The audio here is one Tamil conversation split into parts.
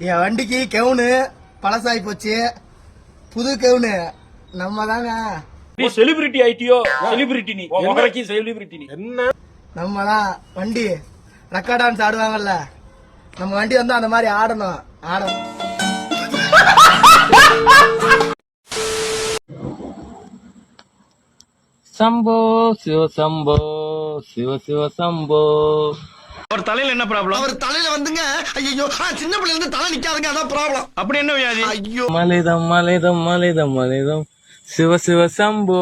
என் வண்டிக்கு கெவுனு பழசாகி போச்சு. புது கெவுனு. நம்ம தாங்க நீ செலிபிரிட்டி ஆயிட்டியோ? செலிபிரிட்டி நீ. உன் முகரைக்கு செலிபிரிட்டி நீ. நம்ம தான் வண்டி. ரெக்கா டான்ஸ் ஆடுவாங்கல்ல. நம்ம வண்டி வந்து அந்த மாதிரி ஆடணும். ஆடணும். சம்போ சிவ சம்போ சிவ சிவ சம்போ. அவர் தலையில என்ன ப்ராப்ளம் அவர் தலையில வந்துங்க. ஐயோ சின்ன பிள்ளைல இருந்து தலை நிக்காதுங்க அதான் ப்ராப்ளம் அப்படி என்ன வியாதி? ஐயோ. மலைதம் மலைதம் மலைதம் மலைதம். சிவ சிவ சம்போ.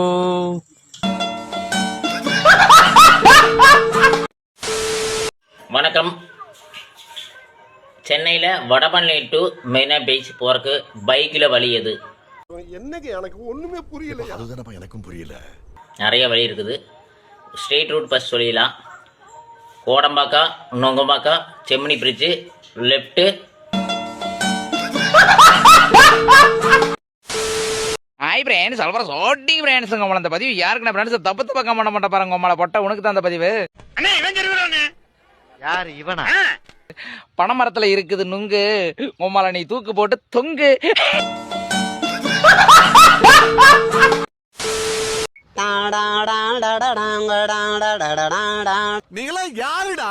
வணக்கம். சென்னையில் வடபழனி டு மெரினா பீச் போகிறக்கு பைக்கில் வழி எது? அதுதானப்பா எனக்கும் புரியல. நிறைய வழி இருக்குது. ஸ்ட்ரெயிட் ரூட் ஃபஸ்ட் சொல்லிடலாம். Kodambakkam Nungambakkam Gemini bridge left. Hi friends அல்வர ஷார்ட்டிங் ஃப்ரெண்ட்ஸ் உங்களை அந்த பதிவு யாருக்கு ஃப்ரெண்ட்ஸ் தப்பு தப்பா கமெண்ட் பண்ண பாருங்க உங்களை பொட்ட உனக்கு தான் அந்த பதிவு. அண்ணே இவன் தெரியுறானே யாரு இவனா? பனைமரத்துல இருக்குது நுங்கு உம்மலை நீ தூக்கு போட்டு தொங்கு. நீங்களா யாருடா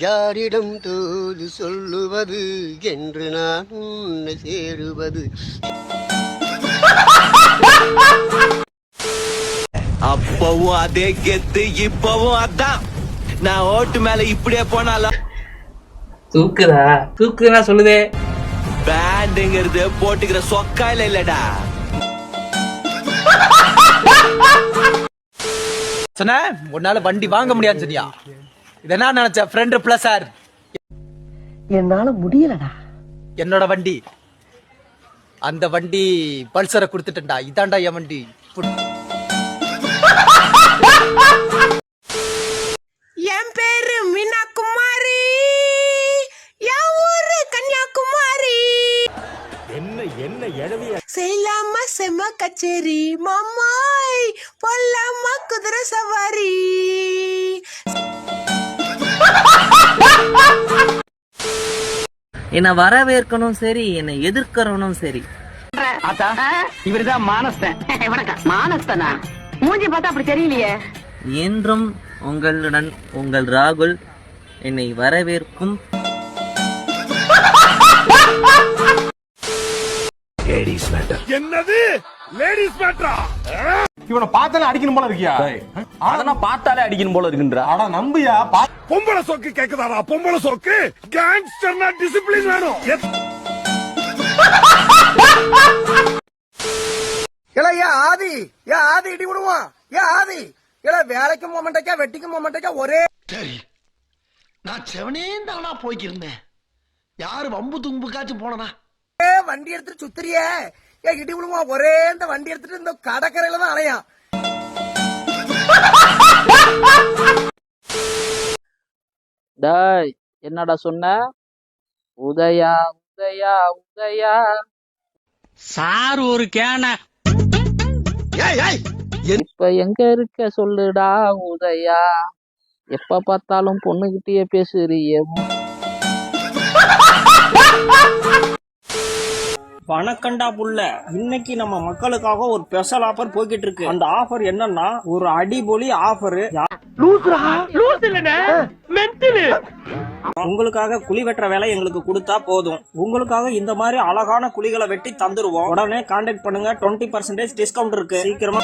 யாரிடம் தூது சொல்லுவது என்று நான் உன்னை சேருவது அப்பவும் அதே கெத்து இப்பவும் அதான் நான் ஓட்டு மேல இப்படியே போனாலும் தூக்குதா தூக்குதுன்னா சொல்லுதே பேண்டுங்கிறது போட்டுக்கிற சொக்காயில இல்லடா சொன்ன உன்னால வண்டி வாங்க முடியாதுன்னு சொன்னியா? இது என்ன நினைச்ச ஃப்ரெண்ட் பிளஸ் சார் என்னால முடியலடா. என்னோட வண்டி. அந்த வண்டி பல்சரை கொடுத்துட்டேன்டா. இதான்டா என் வண்டி. கச்சேரி மாமாய் போலாமா குதிரை சவாரி. என்னை வரவேற்கணும் சரி என்னை எதிர்க்கிறவனும் சரி. இவருதான் மானஸ்தன். வணக்கம். மானஸ்தனா? மூஞ்சி பார்த்தா அப்படி தெரியலையே. என்றும் உங்களுடன் உங்கள் ராகுல் என்னை வரவேற்கும் என்னது? லேடிஸ் மேட்ரா இவனை பார்த்தாலே அடிக்கணும் போல இருக்கியா? அதெல்லாம் பார்த்தாலே அடிக்கணும் போல இருக்குன்றா? அட நம்பியா? பொம்பளை சோக்கு கேக்குதாடா? பொம்பளை சோக்கு? கேங்ஸ்டர்னா டிசிப்ளின் வேணும். இல்ல ஏன் ஆதி? ஏன் ஆதி இடி விடுவான் ஏன் ஆதி? இல்ல மாட்டேக்கா வெட்டிக்கும் போக மாட்டேக்கா ஒரே சரி நான் செவனே தானா போய்க்கிருந்தேன். யாரு வம்பு தும்புக்காச்சும் போனனா? வண்டி எடுத்துட்டு சுத்துறியே. ஏன் இடி விடுவான் ஒரே இந்த வண்டி எடுத்துட்டு இந்த கடற்கரையில தான் அலையான் டாய் என்னடா சொன்ன? உதயா உதயா உதயா. சார் ஒரு கேன. இப்ப எங்க இருக்க சொல்லுடா உதயா? எப்ப பார்த்தாலும் பொண்ணுகிட்டயே பேசுறியே? வணக்கண்டா புள்ள. இன்னைக்கு நம்ம மக்களுக்காக ஒரு ஸ்பெஷல் ஆஃபர் போய்கிட்டு இருக்கு அந்த ஆஃபர் என்னன்னா ஒரு அடிபொலி ஆஃபர் உங்களுக்காக குழி வெட்டுற வேலை எங்களுக்கு கொடுத்தா போதும். உங்களுக்காக இந்த மாதிரி அழகான குழிகளை வெட்டி தந்துருவோம். உடனே கான்டாக்ட் பண்ணுங்க. டுவெண்ட்டி பர்சன்டேஜ் டிஸ்கவுண்ட் இருக்கு. சீக்கிரமா